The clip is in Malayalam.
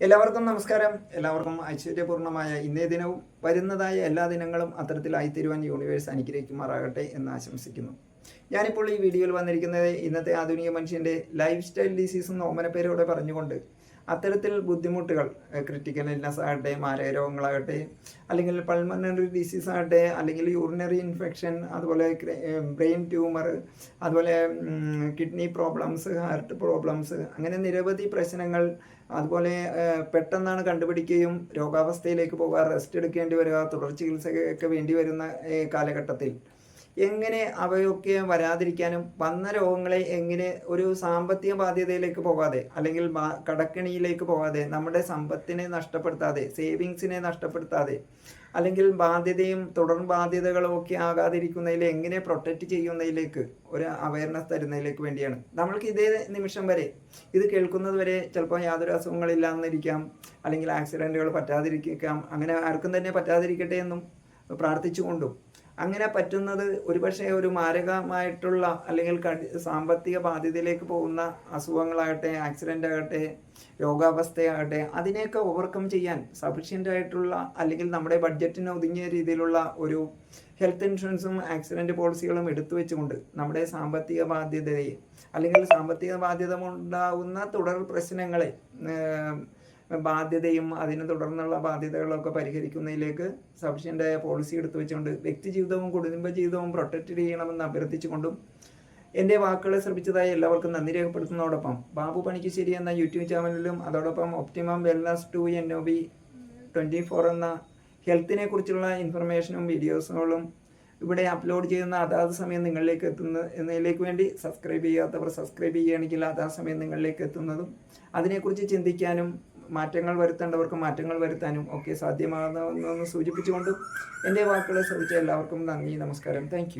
എല്ലാവർക്കും നമസ്കാരം. എല്ലാവർക്കും ഐശ്വര്യപൂർണമായ ഇന്നേ ദിനവും വരുന്നതായ എല്ലാ ദിനങ്ങളും അത്തരത്തിലായിത്തീരുവാൻ യൂണിവേഴ്സ് അനുഗ്രഹിക്കുമാറാകട്ടെ എന്ന് ആശംസിക്കുന്നു. ഞാനിപ്പോൾ ഈ വീഡിയോയിൽ വന്നിരിക്കുന്നത് ഇന്നത്തെ ആധുനിക മനുഷ്യന്റെ ലൈഫ് സ്റ്റൈൽ ഡിസീസ് എന്ന ഓമനപ്പേരോടെ പേരോടെ പറഞ്ഞുകൊണ്ട് അത്തരത്തിൽ ബുദ്ധിമുട്ടുകൾ ക്രിട്ടിക്കൽ ഇൽനസ് ആകട്ടെ മാരക രോഗങ്ങളാകട്ടെ അല്ലെങ്കിൽ പൾമണറി ഡിസീസ് ആകട്ടെ അല്ലെങ്കിൽ യൂറിനറി ഇൻഫെക്ഷൻ അതുപോലെ ബ്രെയിൻ ട്യൂമർ അതുപോലെ കിഡ്നി പ്രോബ്ലംസ് ഹാർട്ട് പ്രോബ്ലംസ് അങ്ങനെ നിരവധി പ്രശ്നങ്ങൾ അതുപോലെ പെട്ടെന്നാണ് കണ്ടുപിടിക്കുകയും രോഗാവസ്ഥയിലേക്ക് പോവുക റെസ്റ്റ് എടുക്കേണ്ടി വരിക തുടർ ചികിത്സയൊക്കെ വേണ്ടി വരുന്ന കാലഘട്ടത്തിൽ. എങ്ങനെ അവയൊക്കെ വരാതിരിക്കാനും വന്ന രോഗങ്ങളെ എങ്ങനെ ഒരു സാമ്പത്തിക ബാധ്യതയിലേക്ക് പോകാതെ അല്ലെങ്കിൽ കടക്കിണിയിലേക്ക് പോകാതെ നമ്മുടെ സമ്പത്തിനെ നഷ്ടപ്പെടുത്താതെ സേവിങ്സിനെ നഷ്ടപ്പെടുത്താതെ അല്ലെങ്കിൽ ബാധ്യതയും തുടർ ബാധ്യതകളും ഒക്കെ ആകാതിരിക്കുന്നതിൽ എങ്ങനെ പ്രൊട്ടക്റ്റ് ചെയ്യുന്നതിലേക്ക് ഒരു അവയർനെസ് തരുന്നതിലേക്ക് വേണ്ടിയാണ്. നമ്മൾക്ക് ഇതേ നിമിഷം വരെ ഇത് കേൾക്കുന്നത് വരെ ചിലപ്പോൾ യാതൊരു അസുഖങ്ങളില്ലാന്നിരിക്കാം അല്ലെങ്കിൽ ആക്സിഡന്റുകൾ പറ്റാതിരിക്കാം. അങ്ങനെ ആർക്കും തന്നെ പറ്റാതിരിക്കട്ടെ എന്നും പ്രാർത്ഥിച്ചുകൊണ്ടും. അങ്ങനെ പറ്റുന്നത് ഒരുപക്ഷെ ഒരു മാരകമായിട്ടുള്ള അല്ലെങ്കിൽ സാമ്പത്തിക ബാധ്യതയിലേക്ക് പോകുന്ന അസുഖങ്ങളാകട്ടെ ആക്സിഡന്റ് ആകട്ടെ രോഗാവസ്ഥയാകട്ടെ അതിനെയൊക്കെ ഓവർകം ചെയ്യാൻ സഫീഷ്യന്റ് ആയിട്ടുള്ള അല്ലെങ്കിൽ നമ്മുടെ ബഡ്ജറ്റിന് ഒതുങ്ങിയ രീതിയിലുള്ള ഒരു ഹെൽത്ത് ഇൻഷുറൻസും ആക്സിഡന്റ് പോളിസികളും എടുത്തു വെച്ചുകൊണ്ട് നമ്മുടെ സാമ്പത്തിക ബാധ്യതയെ അല്ലെങ്കിൽ സാമ്പത്തിക ബാധ്യത ഉണ്ടാകുന്ന തുടർ പ്രശ്നങ്ങളെ ബാധ്യതയും അതിനെ തുടർന്നുള്ള ബാധ്യതകളൊക്കെ പരിഹരിക്കുന്നതിലേക്ക് സഫീഷ്യന്റായ പോളിസി എടുത്തു വെച്ചുകൊണ്ട് വ്യക്തി ജീവിതവും കുടുംബ ജീവിതവും പ്രൊട്ടക്റ്റ് ചെയ്യണമെന്ന് അഭ്യർത്ഥിച്ചുകൊണ്ടും എന്റെ വാക്കുകളെ ശ്രമിച്ചതായി എല്ലാവർക്കും നന്ദി രേഖപ്പെടുത്തുന്നതോടൊപ്പം ബാബു പണിക്കുശ്ശേരി എന്ന യൂട്യൂബ് ചാനലിലും അതോടൊപ്പം optimum wellness to N O B twenty four എന്ന ഹെൽത്തിനെ കുറിച്ചുള്ള ഇൻഫർമേഷനും വീഡിയോസുകളും ഇവിടെ അപ്ലോഡ് ചെയ്യുന്ന അതാത് സമയം നിങ്ങളിലേക്ക് എത്തുന്ന എന്നതിലേക്ക് വേണ്ടി സബ്സ്ക്രൈബ് ചെയ്യാത്തവർ സബ്സ്ക്രൈബ് ചെയ്യുകയാണെങ്കിൽ അതാ സമയം നിങ്ങളിലേക്ക് എത്തുന്നതും അതിനെക്കുറിച്ച് ചിന്തിക്കാനും മാറ്റങ്ങൾ വരുത്തേണ്ടവർക്ക് മാറ്റങ്ങൾ വരുത്താനും ഒക്കെ സാധ്യമാകുന്നതെന്ന് സൂചിപ്പിച്ചുകൊണ്ട് എന്റെ വാക്കുകളെ ശ്രമിച്ച എല്ലാവർക്കും നന്ദി നമസ്കാരം. താങ്ക്